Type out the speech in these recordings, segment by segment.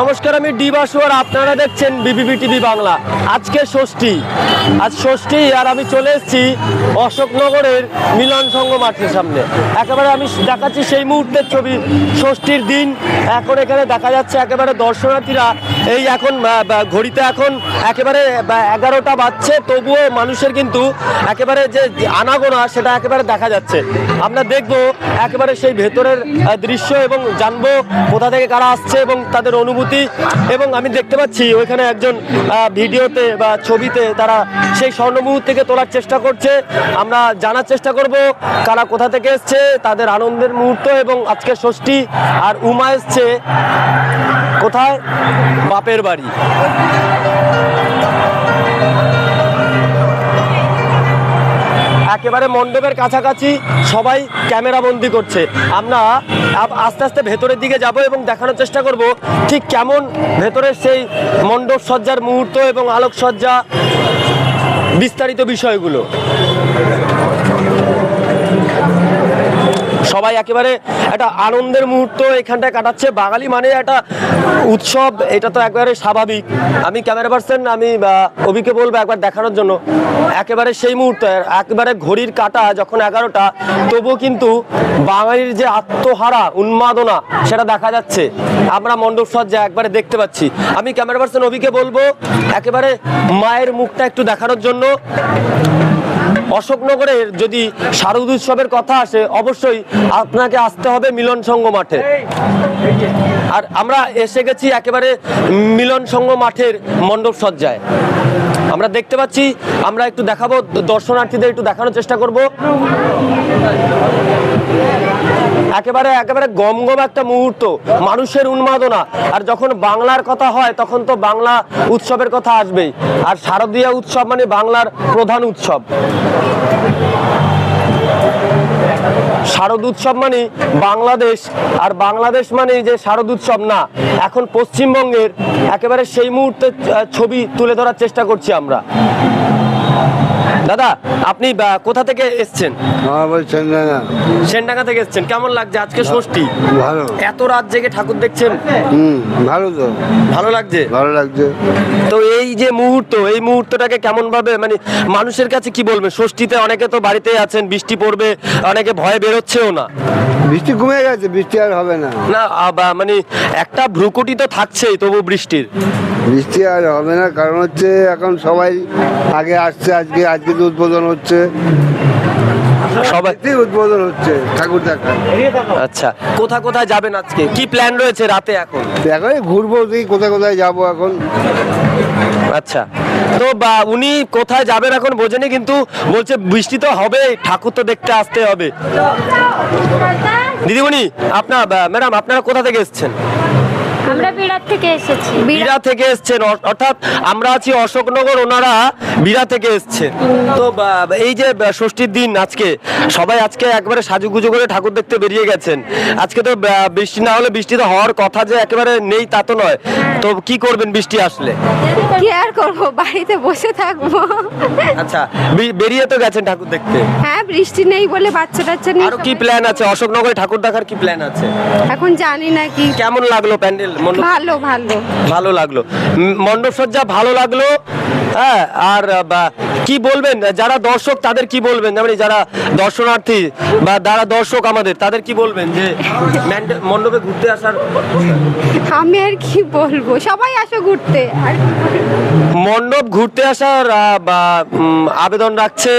নমস্কার আমি ডি বাসু আর আপনারা দেখছেন বিবিবি টিভি বাংলা। আজকে ষষ্ঠী। আজ ষষ্ঠী আর আমি চলে এসেছি অশোকনগরের মিলন সংঘ মাঠের সামনে। একেবারে আমি দেখাচ্ছি সেই মুহূর্তের ছবি, ষষ্ঠীর দিন। এখন এখানে দেখা যাচ্ছে একেবারে দর্শনার্থীরা এই এখন ঘড়িতে এখন একেবারে এগারোটা বাজছে। তবুও মানুষের কিন্তু একেবারে যে আনাগোনা, সেটা একেবারে দেখা যাচ্ছে। আমরা দেখব একেবারে সেই ভেতরের দৃশ্য এবং জানব কোথা থেকে কারা আসছে এবং তাদের অনুভূতি। এবং আমি দেখতে পাচ্ছি ওইখানে একজন ভিডিওতে বা ছবিতে তারা সেই স্বর্ণ মুহূর্তকে তোলার চেষ্টা করছে। আমরা জানার চেষ্টা করব কারা কোথা থেকে এসছে, তাদের আনন্দের মুহূর্ত এবং আজকে ষষ্ঠী। আর উমা এসছে কোথায়? বাপের বাড়ি। একেবারে মণ্ডপের কাছাকাছি সবাই ক্যামেরা বন্দি করছে। আমরা আস্তে আস্তে ভেতরের দিকে যাব এবং দেখানোর চেষ্টা করব ঠিক কেমন ভেতরের সেই মণ্ডপ সজ্জার মুহূর্ত এবং আলোকসজ্জা বিস্তারিত বিষয়গুলো। সবাই একেবারে একটা আনন্দের মুহূর্ত এখানটায় কাটাচ্ছে। বাঙালি মানে একটা উৎসব, এটা তো একবারে স্বাভাবিক। আমি ক্যামেরা পার্সন আমি অভিকে বলব একবার দেখানোর জন্য। একেবারে সেই মুহূর্তে, একেবারে ঘড়ির কাটা যখন এগারোটা, তবুও কিন্তু বাঙালির যে আত্মহারা, উন্মাদনা, সেটা দেখা যাচ্ছে। আমরা মণ্ডপ সজ্জা একবারে দেখতে পাচ্ছি। আমি ক্যামেরা পার্সন অভিকে বলব, একেবারে মায়ের মুখটা একটু দেখানোর জন্য। অশোকনগরের যদি শারদ উৎসবের কথা আসে, অবশ্যই আপনাকে আসতে হবে মিলন সংঘ মাঠে। আর আমরা এসে গেছি একেবারে মিলন সংঘ মাঠের মণ্ডপ সজ্জায়। আমরা দেখতে পাচ্ছি, আমরা একটু দেখাবো, দর্শনার্থীদের একটু দেখানোর চেষ্টা করব। একেবারে একেবারে গম গম একটা মুহূর্ত, মানুষের উন্মাদনা। আর যখন বাংলার কথা হয়, তখন তো বাংলা উৎসবের কথা আসবেই। আর শারদীয় উৎসব মানে বাংলার প্রধান উৎসব। শারদ উৎসব মানে বাংলাদেশ, আর বাংলাদেশ মানে যে শারদ উৎসব না, এখন পশ্চিমবঙ্গের একেবারে সেই মুহূর্তে ছবি তুলে ধরার চেষ্টা করছি আমরা। দাদা আপনি কোথা থেকে এসছেন? সেনডাঙ্গা থেকে এসছেন। কেমন লাগছে আজকে ষষ্ঠী? ভালো। এত রাত জেগে ঠাকুর দেখছেন? হুম ভালো তো। ভালো লাগছে? ভালো লাগছে। তো এই যে মুহূর্ত এই মুহূর্তটাকে কেমন ভাবে মানে মানুষের কাছে কি বলবে? ষষ্ঠীতে অনেকে তো বাড়িতেই আছেন বৃষ্টি পড়বে অনেকে ভয়ে বেরোচ্ছেও না। বৃষ্টি কমে গেছে বৃষ্টি আর হবে না। না মানে একটা ভ্রুকুটি তো থাকছেই তবু বৃষ্টির। বৃষ্টি আর হবে না কারণ হচ্ছে এখন সবাই আগে আসছে আজকে আজকে তো উদ্বোধন হচ্ছে। সবাই উদ্বোধন হচ্ছে ঠাকুর দেখা। আচ্ছা কোথা কোথায় যাবেন আজকে? কি প্ল্যান রয়েছে রাতে এখন? এখন ঘুরবো দেখি কোথায় কোথায় যাব এখন। আচ্ছা তো বা উনি কোথায় যাবেন এখন বোঝেনি কিন্তু বলছে বৃষ্টি তো হবে ঠাকুর তো দেখতে আসতে হবে। দিদিমণি আপনার ম্যাডাম আপনারা কোথা থেকে এসেছেন? আমরা থেকে এসেছি। বিরা থেকে এসছেন অর্থাৎ আমরা আছি অশোকনগর ওনারা বিরা থেকে এসছেন। তো এই যে ষষ্ঠীর দিন আজকে সবাই আজকে একবারে সাজুগুজু করে ঠাকুর দেখতে বেরিয়ে গেছেন। আজকে তো বৃষ্টি না হলে বৃষ্টি তো হওয়ার কথা যে একেবারে নেই তা তো নয়। তো কি করবেন বৃষ্টি আসলে? কি আর করব? বাড়িতে বসে থাকব। আচ্ছা বেরিয়ে তো গেছেন ঠাকুর দেখতে? হ্যাঁ বৃষ্টি নেই বলে বাচ্চা টাচ্চা নিয়ে আরও কি প্ল্যান আছে? অশোকনগরে ঠাকুর দেখার কি প্ল্যান আছে? এখন জানি না কি। কেমন লাগল প্যান্ডেল মণ্ডপ ভালো ভালো। ভালো লাগল। মন্ডপ সজ্জা ভালো লাগল হ্যাঁ আর কি বলবেন? যারা দর্শক তাদের কি বলবেন? যেমন যারা দর্শনার্থী বা যারা দর্শক আমাদের তাদের কি বলবেন যে মণ্ডপে ঘুরতে আসার? আমি আর কি বলব? সবাই আসো ঘুরতে। আর মণ্ডপ ঘুরতে আসার বা আবেদন রাখছে।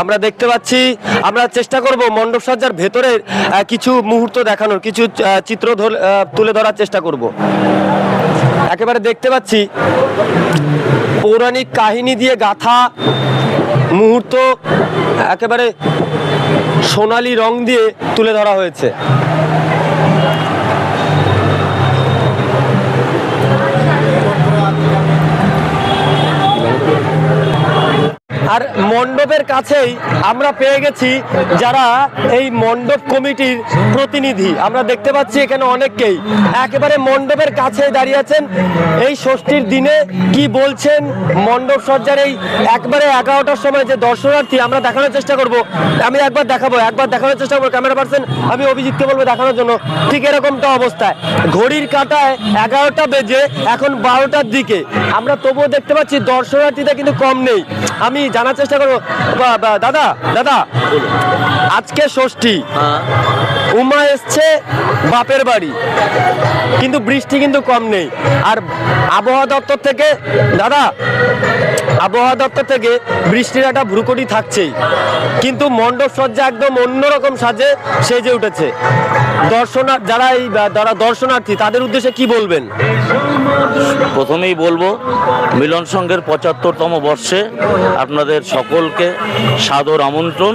আমরা দেখতে পাচ্ছি আমরা চেষ্টা করব মণ্ডপ সজ্জার ভেতরের কিছু মুহূর্ত দেখানোর কিছু চিত্র তুলে ধরার চেষ্টা করব। একেবারে দেখতে পাচ্ছি। পৌরাণিক কাহিনী দিয়ে গাথা মুহূর্ত একেবারে সোনালি রং দিয়ে তুলে ধরা হয়েছে। আর মণ্ডপের কাছেই আমরা পেয়ে গেছি যারা এই মণ্ডপ কমিটির প্রতিনিধি। আমরা দেখতে পাচ্ছি এখানে অনেককেই। একেবারে মণ্ডপের কাছে দাঁড়িয়ে আছেন। এই ষষ্ঠীর দিনে কি বলছেন মণ্ডপ সজ্জার এই একবারে এগারোটার সময় যে দর্শনার্থী, আমরা দেখানোর চেষ্টা করব। আমি একবার দেখাবো, একবার দেখানোর চেষ্টা করব। ক্যামেরা পার্সন আমি অভিজিৎকে বলব দেখানোর জন্য। ঠিক এরকমটা অবস্থায়। ঘড়ির কাঁটায় এগারোটা বেজে এখন বারোটার দিকে। আমরা তবুও দেখতে পাচ্ছি দর্শনার্থীটা কিন্তু কম নেই। আমি জানার করব। বা- বা- দাদা দাদা, আজকে ষষ্ঠী। উমা এসছে বাপের বাড়ি। কিন্তু বৃষ্টি কিন্তু কম নেই। আর আবহাওয়া দপ্তর থেকে, দাদা আবহাওয়া দপ্তর থেকে বৃষ্টির একটা ভ্রুকটি থাকছেই। কিন্তু মণ্ডপ সজ্জা একদম অন্যরকম সাজে সেজে উঠেছে। দর্শনার যারা এই, যারা দর্শনার্থী, তাদের উদ্দেশ্যে কি বলবেন? প্রথমেই বলব, মিলন সংঘের পঁচাত্তরতম বর্ষে আপনাদের সকলকে সাদর আমন্ত্রণ।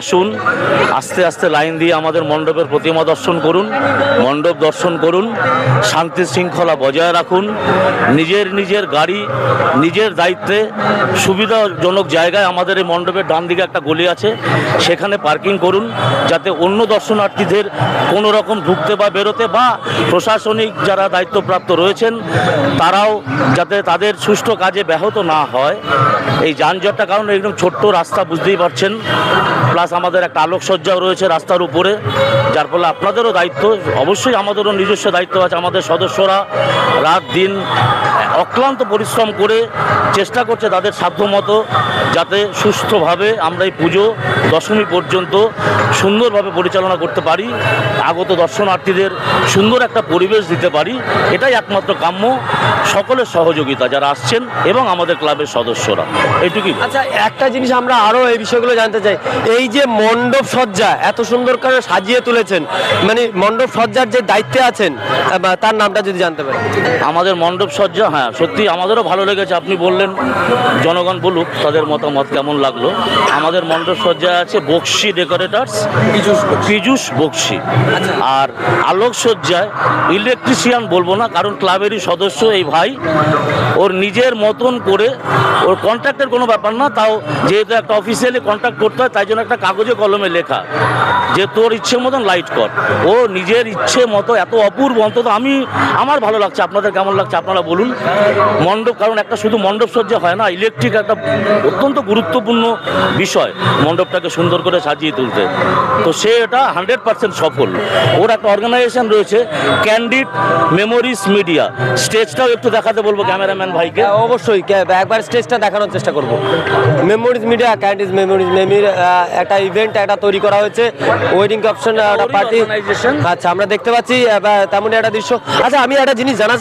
আসুন, আস্তে আস্তে লাইন দিয়ে আমাদের মণ্ডপের প্রতিমা দর্শন করুন, মণ্ডপ দর্শন করুন, শান্তি শৃঙ্খলা বজায় রাখুন। নিজের নিজের গাড়ি, নিজের দায়িত্বে সুবিধাজনক জায়গায় আমাদের এই মণ্ডপের ডান দিকে একটা গলি আছে। সেখানে পার্কিং করুন, যাতে অন্য দর্শনার্থীদের কোনো রকম ঢুকতে বা বেরোতে বা প্রশাসনিক যারা দায়িত্বপ্রাপ্ত রয়েছেন, তারাও যাতে তাদের সুষ্ঠু কাজে ব্যাহত না হয়। এই যানজটটা কারণ একদম ছোট্ট রাস্তা, বুঝতেই পারছেন। প্লাস আমাদের একটা আলোকসজ্জাও রয়েছে রাস্তার উপরে, যার ফলে আপনাদেরও দায়িত্ব, অবশ্যই আমাদেরও নিজস্ব দায়িত্ব আছে। আমাদের সদস্যরা রাত দিন অক্লান্ত পরিশ্রম করে চেষ্টা করছে তাদের সাধ্যমতো যাতে সুস্থভাবে আমরা এই পুজো দশমী পর্যন্ত সুন্দরভাবে পরিচালনা করতে পারি আগত দর্শনার্থীদের সুন্দর একটা পরিবেশ দিতে পারি এটাই একমাত্র কাম্য সকলের সহযোগিতা যারা আসছেন এবং আমাদের ক্লাবের সদস্যরা। এইটুকুই আচ্ছা একটা জিনিস আমরা আরও এই বিষয়গুলো জানতে চাই। এই যে মণ্ডপ সজ্জা এত সুন্দর করে সাজিয়ে তুলেছেন মানে মণ্ডপ সজ্জার যে দায়িত্বে আছেন তার নামটা যদি জানতে পারি। আমাদের মণ্ডপ সজ্জা হ্যাঁ সত্যি আমাদেরও ভালো লেগেছে আপনি বললেন জনগণ বলুক তাদের মতামত কেমন লাগল। আমাদের মণ্ডপ সজ্জা আছে বক্সি ডেকোরেটার্স পীযুষ বক্সি। আর আলোকসজ্জায় ইলেকট্রিশিয়ান বলব না কারণ ক্লাবেরই সদস্য এই ভাই। ওর নিজের মতন করে ওর কন্ট্রাক্টের কোনো ব্যাপার না তাও যেহেতু একটা অফিসিয়ালি কন্ট্রাক্ট করতে হয় তাই জন্য একটা কাগজে কলমে লেখা। যে তোর ইচ্ছে মতন লাইট কর। ও নিজের ইচ্ছে মতো এত অপূর্ব অন্তত আমি আমার ভালো লাগছে আপনাদের কেমন লাগছে আপনারা বলুন। মণ্ডপ কারণ একটা শুধু মণ্ডপ সজ্জা হয় না ইলেকট্রিক একটা অত্যন্ত গুরুত্বপূর্ণ বিষয় মণ্ডপটাকে সুন্দর করে সাজিয়ে তুলতে। তো সে এটা হান্ড্রেড পার্সেন্ট সফল। ওর একটা অর্গানাইজেশন রয়েছে ক্যান্ডিড মেমোরিজ মিডিয়া স্টেজটাও একটু দেখাতে বলব ক্যামেরাম্যান ভাইকে। হ্যাঁ, অবশ্যই একবার স্টেজটা দেখানোর চেষ্টা করব। মেমোরিজ মিডিয়া ক্যান্ডিজ মেমোরিজ মেমির একটা ইভেন্ট একটা তৈরি করা হয়েছে। ওয়েডিং অপশন একটা পার্টি আচ্ছা আমরা দেখতে পাচ্ছি তেমনই একটা দৃশ্য। আচ্ছা আমি একটা জিনিস জানার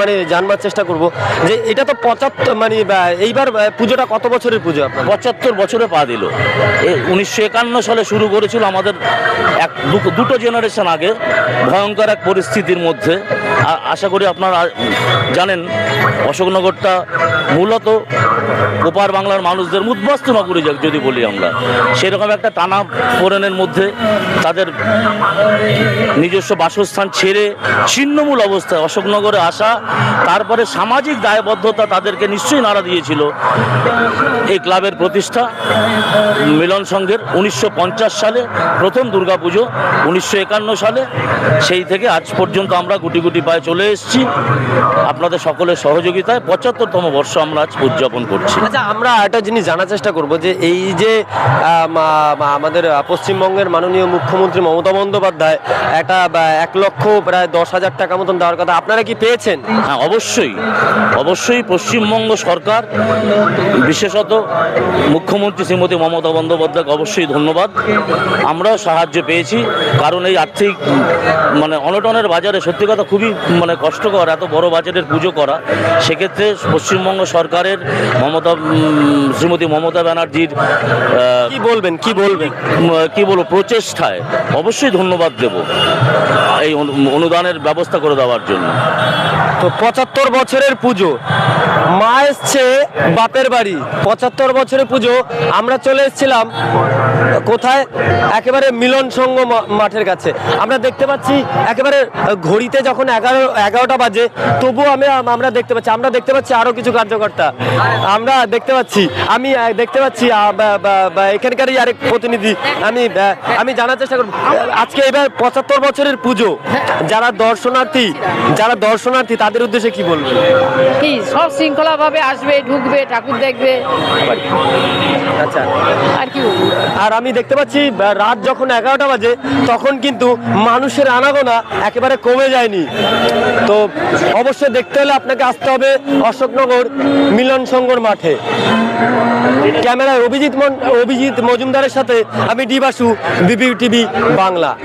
মানে জানবার চেষ্টা করব যে এটা তো পঁচাত্তর মানে এইবার পুজোটা কত বছরের পুজো আপনার পঁচাত্তর বছরে পা দিল। উনিশশো একান্ন সালে শুরু করেছিল আমাদের এক দুটো জেনারেশন আগে ভয়ঙ্কর এক পরিস্থিতির মধ্যে। আশা করি আপনারা জানেন, অশোকনগরটা মূলত ওপার বাংলার মানুষদের উদ্বাস্তু যাক যদি বলি আমরা। সেরকম একটা টানা পোড়েনের মধ্যে তাদের নিজস্ব বাসস্থান ছেড়ে ছিন্নমূল অবস্থায় অশোকনগরে আসা, তারপরে সামাজিক দায়বদ্ধতা তাদেরকে নিশ্চয়ই নাড়া দিয়েছিল এই ক্লাবের প্রতিষ্ঠা মিলন সংঘের উনিশশো পঞ্চাশ সালে প্রথম দুর্গাপুজো উনিশশো একান্ন সালে। সেই থেকে আজ পর্যন্ত আমরা গুটি গুটি পায়ে চলে এসেছি। আপনাদের সকলের সহযোগিতায় পঁচাত্তরতম বর্ষ আমরা আজ উদযাপন করছি। আচ্ছা আমরা একটা জিনিস জানার চেষ্টা করব যে এই যে আমাদের পশ্চিমবঙ্গের মাননীয় মুখ্যমন্ত্রী মমতা বন্দ্যোপাধ্যায় একটা এক লক্ষ প্রায় দশ হাজার টাকা মতন দেওয়ার কথা আপনারা কি পেয়েছেন? হ্যাঁ অবশ্যই। অবশ্যই পশ্চিমবঙ্গ সরকার বিশেষত মুখ্যমন্ত্রী শ্রীমতী মমতা বন্দ্যোপাধ্যায়কে অবশ্যই ধন্যবাদ। আমরাও সাহায্য পেয়েছি কারণ এই আর্থিক মানে অনটনের বাজারে সত্যি কথা খুবই মানে কষ্টকর এত বড় বাজারের পুজো করা। সেক্ষেত্রে পশ্চিমবঙ্গ সরকারের মমতা শ্রীমতী মমতা ব্যানার্জির কি বলবেন কি বলবেন? কি বলব প্রচেষ্টায় অবশ্যই ধন্যবাদ দেব এই অনু- অনুদানের ব্যবস্থা করে দেওয়ার জন্য। তো পঁচাত্তর বছরের পুজো মা এসছে বাপের বাড়ি। পঁচাত্তর বছরের পুজো, আমরা চলে এসেছিলাম কোথায়? একেবারে মিলন সংঘ মাঠের কাছে। আমরা দেখতে পাচ্ছি একেবারে ঘড়িতে যখন এগারো, এগারোটা বাজে, তবুও আমি আমরা দেখতে পাচ্ছি, আমরা দেখতে পাচ্ছি আরও কিছু কার্যকর্তা। আমরা দেখতে পাচ্ছি, আমি দেখতে পাচ্ছি এখানকারই আরেক প্রতিনিধি। আমি আমি জানার চেষ্টা করব, আজকে এবার পঁচাত্তর বছরের পুজো। যারা দর্শনার্থী যারা দর্শনার্থী, তাদের উদ্দেশ্যে কি বলবেন? শৃঙ্খলা ভাবে আসবে ঢুকবে ঠাকুর দেখবে। আচ্ছা। আর কি আর আমি দেখতে পাচ্ছি রাত যখন এগারোটা বাজে তখন কিন্তু মানুষের আনাগোনা একেবারে কমে যায়নি। তো অবশ্যই দেখতে হলে আপনাকে আসতে হবে অশোকনগর মিলন সংঘর মাঠে। ক্যামেরায় অভিজিৎ মন- অভিজিৎ মজুমদারের সাথে আমি ডি বাসু বিবি টিভি বাংলা।